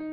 네,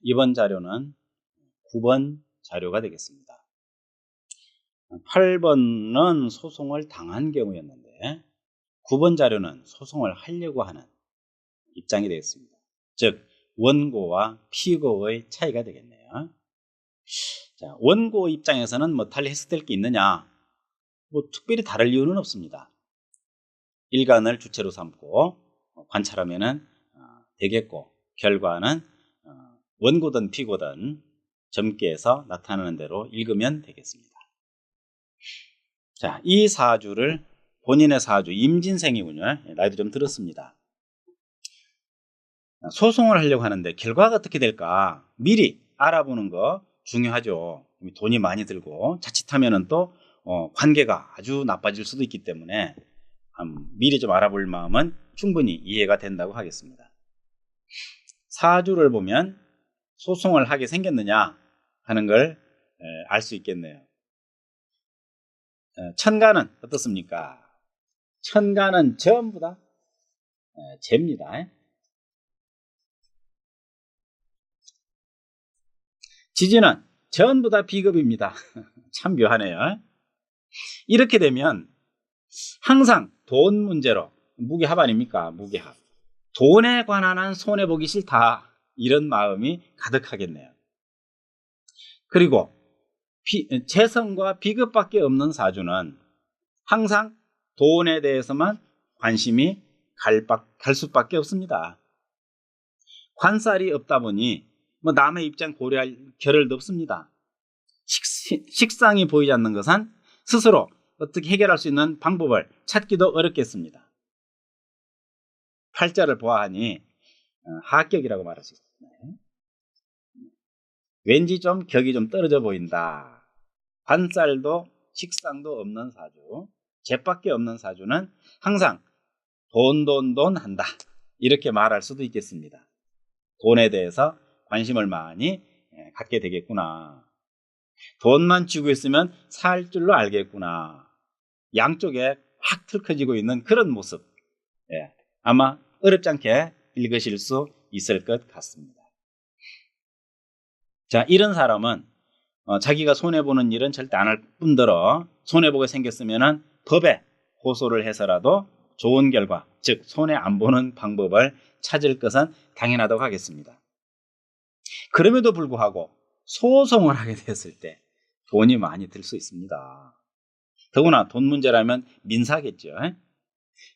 이번 자료는 9번 자료가 되겠습니다. 8번은 소송을 당한 경우였는데 9번 자료는 소송을 하려고 하는 입장이 되겠습니다. 즉 원고와 피고의 차이가 되겠네요. 자, 원고 입장에서는 뭐 달리 해석될 게 있느냐? 뭐 특별히 다를 이유는 없습니다. 일간을 주체로 삼고 관찰하면은 어, 되겠고 결과는 어, 원고든 피고든 점괘에서 나타나는 대로 읽으면 되겠습니다. 자, 이 사주를 본인의 사주 임진생이군요. 예, 나이도 좀 들었습니다. 소송을 하려고 하는데 결과가 어떻게 될까 미리 알아보는 거 중요하죠. 돈이 많이 들고 자칫하면은 또 어, 관계가 아주 나빠질 수도 있기 때문에 미리 좀 알아볼 마음은 충분히 이해가 된다고 하겠습니다. 사주를 보면 소송을 하게 생겼느냐 하는 걸 알 수 있겠네요. 천간은 어떻습니까? 천간은 전부 다 재입니다. 지지는 전부 다 비급입니다. 참 묘하네요. 이렇게 되면 항상 돈 문제로 무게합 아닙니까? 무게합. 돈에 관한 한 손해보기 싫다. 이런 마음이 가득하겠네요. 그리고 비, 재성과 비급밖에 없는 사주는 항상 돈에 대해서만 관심이 갈, 갈 수밖에 없습니다. 관살이 없다 보니 뭐 남의 입장 고려할 겨를도 없습니다. 식, 상이 보이지 않는 것은 스스로 어떻게 해결할 수 있는 방법을 찾기도 어렵겠습니다. 팔자를 보아하니 어, 하격이라고 말할 수 있습니다. 왠지 좀 격이 좀 떨어져 보인다. 반쌀도 식상도 없는 사주, jet밖에 없는 사주는 항상 돈, 돈, 돈 한다. 이렇게 말할 수도 있겠습니다. 돈에 대해서 관심을 많이 예, 갖게 되겠구나. 돈만 쥐고 있으면 살 줄로 알겠구나. 양쪽에 확 틀커지고 있는 그런 모습. 예, 아마 어렵지 않게 읽으실 수 있을 것 같습니다. 자, 이런 사람은 어, 자기가 손해보는 일은 절대 안 할 뿐더러 손해보게 생겼으면 법에 호소를 해서라도 좋은 결과, 즉 손해 안 보는 방법을 찾을 것은 당연하다고 하겠습니다. 그럼에도 불구하고 소송을 하게 됐을 때 돈이 많이 들 수 있습니다. 더구나 돈 문제라면 민사겠죠.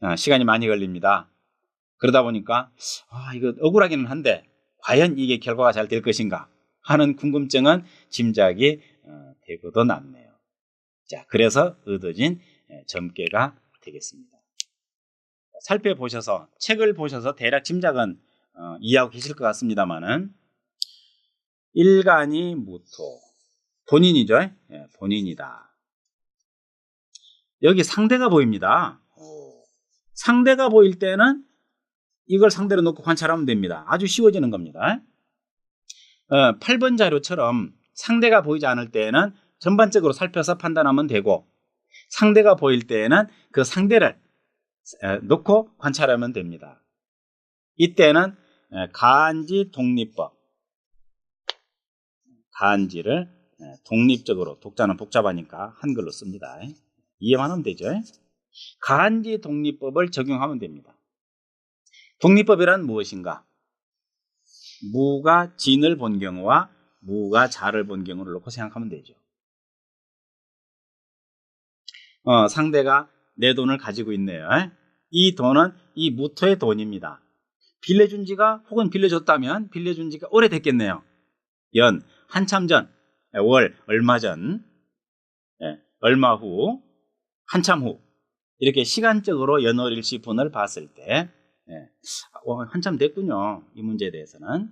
아, 시간이 많이 걸립니다. 그러다 보니까 아, 이거 억울하기는 한데 과연 이게 결과가 잘 될 것인가 하는 궁금증은 짐작이 어, 되고도 남네요. 자, 그래서 얻어진 예, 점괘가 되겠습니다. 살펴보셔서 책을 보셔서 대략 짐작은 어, 이해하고 계실 것 같습니다만은 일간이 무토 본인이죠. 예, 본인이다. 여기 상대가 보입니다. 상대가 보일 때는 이걸 상대로 놓고 관찰하면 됩니다. 아주 쉬워지는 겁니다. 어, 8번 자료처럼 상대가 보이지 않을 때에는 전반적으로 살펴서 판단하면 되고 상대가 보일 때에는 그 상대를 놓고 관찰하면 됩니다. 이때는 간지 독립법 간지를 독립적으로 독자는 복잡하니까 한글로 씁니다. 이해만 하면 되죠. 간지 독립법을 적용하면 됩니다. 독립법이란 무엇인가? 무가 진을 본 경우와 무가 자를 본 경우를 놓고 생각하면 되죠. 어, 상대가 내 돈을 가지고 있네요. 이 돈은 이 무토의 돈입니다. 빌려준 지가 혹은 빌려줬다면 빌려준 지가 오래됐겠네요. 연, 한참 전, 월, 얼마 전, 예, 얼마 후, 한참 후 이렇게 시간적으로 연월일시분을 봤을 때 예, 어, 한참 됐군요. 이 문제에 대해서는.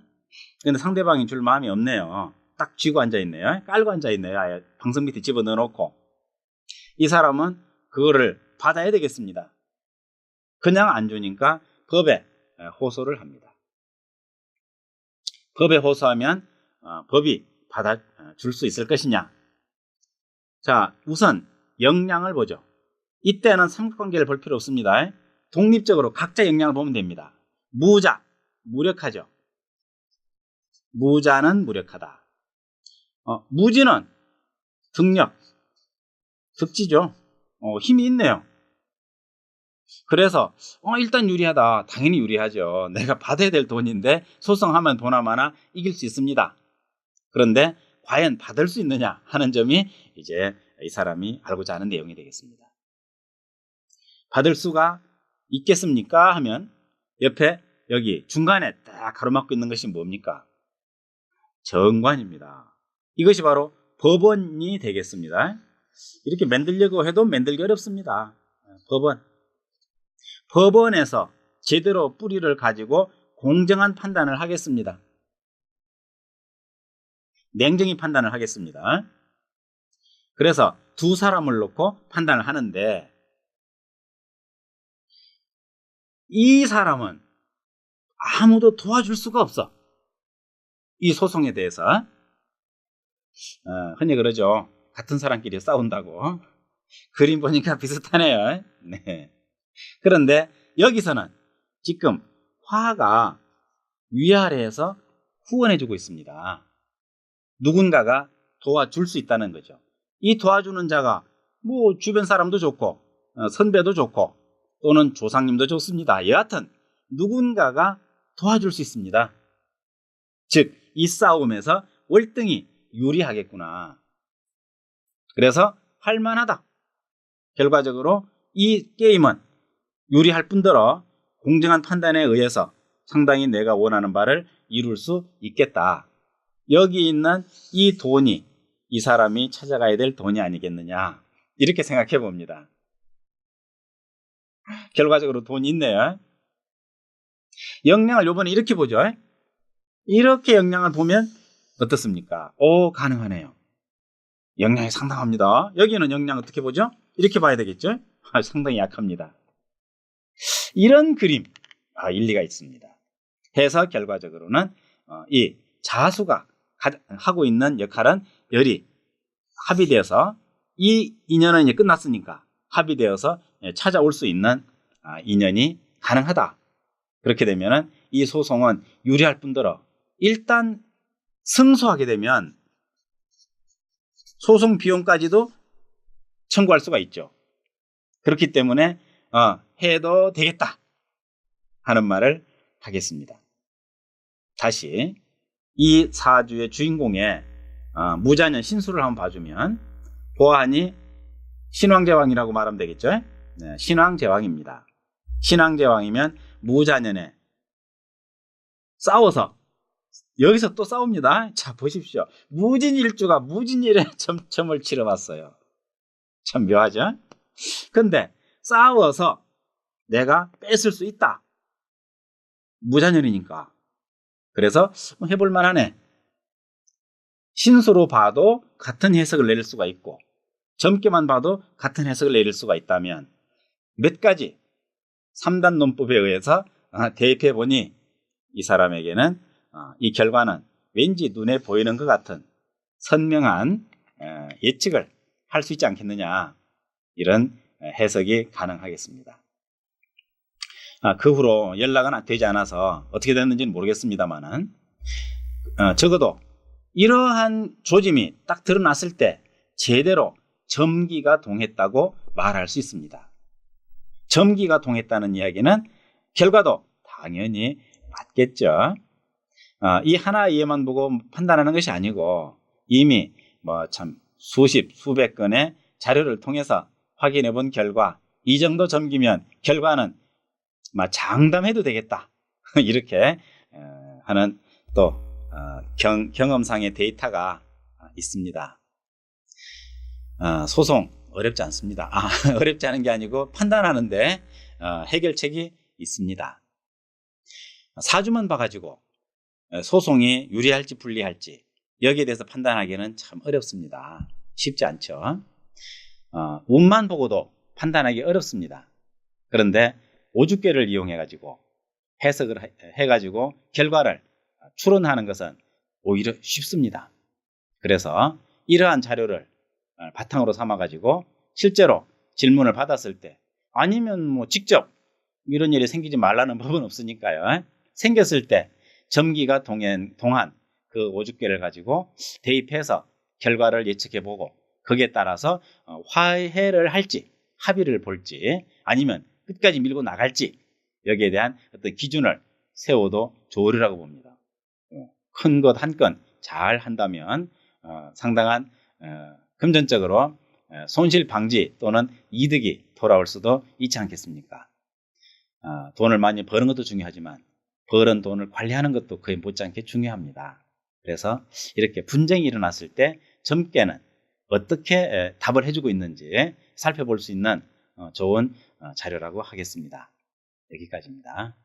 근데 상대방이 줄 마음이 없네요. 딱 쥐고 앉아있네요. 깔고 앉아있네요. 아예 방석 밑에 집어넣어 놓고. 이 사람은 그거를 받아야 되겠습니다. 그냥 안 주니까 법에 호소를 합니다. 법에 호소하면 어, 법이 받아줄 수 있을 것이냐. 자, 우선 역량을 보죠. 이때는 삼각관계를 볼 필요 없습니다. 독립적으로 각자 역량을 보면 됩니다. 무자, 무력하죠. 무자는 무력하다. 어, 무지는 등력, 득지죠. 어, 힘이 있네요. 그래서 어, 일단 유리하다. 당연히 유리하죠. 내가 받아야 될 돈인데 소송하면 도나마나 이길 수 있습니다. 그런데 과연 받을 수 있느냐 하는 점이 이제 이 사람이 알고자 하는 내용이 되겠습니다. 받을 수가 있겠습니까? 하면 옆에 여기 중간에 딱 가로막고 있는 것이 뭡니까? 정관입니다. 이것이 바로 법원이 되겠습니다. 이렇게 만들려고 해도 만들기 어렵습니다. 법원. 법원에서 제대로 뿌리를 가지고 공정한 판단을 하겠습니다. 냉정히 판단을 하겠습니다. 그래서 두 사람을 놓고 판단을 하는데 이 사람은 아무도 도와줄 수가 없어. 이 소송에 대해서. 어, 흔히 그러죠. 같은 사람끼리 싸운다고. 그림 보니까 비슷하네요. 네. 그런데 여기서는 지금 화가 위아래에서 후원해주고 있습니다. 누군가가 도와줄 수 있다는 거죠. 이 도와주는 자가 뭐 주변 사람도 좋고 어, 선배도 좋고 또는 조상님도 좋습니다. 여하튼 누군가가 도와줄 수 있습니다. 즉, 이 싸움에서 월등히 유리하겠구나. 그래서 할만하다. 결과적으로 이 게임은 유리할 뿐더러 공정한 판단에 의해서 상당히 내가 원하는 바를 이룰 수 있겠다. 여기 있는 이 돈이 이 사람이 찾아가야 될 돈이 아니겠느냐. 이렇게 생각해 봅니다. 결과적으로 돈이 있네요. 역량을 요번에 이렇게 보죠. 이렇게 역량을 보면 어떻습니까? 오, 가능하네요. 역량이 상당합니다. 여기는 역량 어떻게 보죠? 이렇게 봐야 되겠죠? 아, 상당히 약합니다. 이런 그림, 아, 일리가 있습니다. 해서 결과적으로는 어, 이 자수가 하고 있는 역할은 열이 합의되어서 이 인연은 이제 끝났으니까 합의되어서 예, 찾아올 수 있는 아, 인연이 가능하다. 그렇게 되면은 이 소송은 유리할 뿐더러 일단 승소하게 되면 소송 비용까지도 청구할 수가 있죠. 그렇기 때문에 어, 해도 되겠다 하는 말을 하겠습니다. 다시 이 사주의 주인공의 어, 무자년 신수를 한번 봐주면 보안이 신왕제왕이라고 말하면 되겠죠. 네, 신왕제왕입니다. 신왕제왕이면 무자년에 싸워서 여기서 또 싸웁니다. 자 보십시오. 무진일주가 무진일에 점점을 치러봤어요. 참 묘하죠? 근데 싸워서 내가 뺏을 수 있다. 무자년이니까. 그래서 뭐 해볼 만 하네. 신수로 봐도 같은 해석을 내릴 수가 있고 점괘만 봐도 같은 해석을 내릴 수가 있다면 몇 가지 3단 논법에 의해서 아, 대입해 보니 이 사람에게는 아, 이 결과는 왠지 눈에 보이는 것 같은 선명한 예측을 할 수 있지 않겠느냐 이런 해석이 가능하겠습니다. 아, 그 후로 연락은 되지 않아서 어떻게 됐는지는 모르겠습니다만은 어, 적어도 이러한 조짐이 딱 드러났을 때 제대로 점기가 동했다고 말할 수 있습니다. 점기가 동했다는 이야기는 결과도 당연히 맞겠죠. 어, 이 하나 이해만 보고 판단하는 것이 아니고 이미 뭐 참 수십 수백 건의 자료를 통해서 확인해 본 결과 이 정도 점기면 결과는 장담해도 되겠다 이렇게 어, 하는 또 어, 경, 경험상의 데이터가 있습니다. 소송 어렵지 않습니다. 아, 어렵지 않은 게 아니고 판단하는데 어, 해결책이 있습니다. 사주만 봐가지고 어, 소송이 유리할지 불리할지 여기에 대해서 판단하기는 참 어렵습니다. 쉽지 않죠. 어, 운만 보고도 판단하기 어렵습니다. 그런데 오주계를 이용해 가지고 해석을 해 가지고 결과를 추론하는 것은 오히려 쉽습니다. 그래서 이러한 자료를 어, 바탕으로 삼아 가지고 실제로 질문을 받았을 때 아니면 뭐 직접 이런 일이 생기지 말라는 법은 없으니까요. 생겼을 때 점기가 동행, 동한 그 오죽계를 가지고 대입해서 결과를 예측해 보고 거기에 따라서 어, 화해를 할지 합의를 볼지 아니면 끝까지 밀고 나갈지 여기에 대한 어떤 기준을 세워도 좋으리라고 봅니다. 큰 것 한 건 잘 한다면 어, 상당한 어, 금전적으로 어, 손실 방지 또는 이득이 돌아올 수도 있지 않겠습니까? 어, 돈을 많이 버는 것도 중요하지만 벌은 돈을 관리하는 것도 거의 못지않게 중요합니다. 그래서 이렇게 분쟁이 일어났을 때 점괘는 어떻게 에, 답을 해주고 있는지 살펴볼 수 있는 어, 좋은 어, 자료라고 하겠습니다. 여기까지입니다.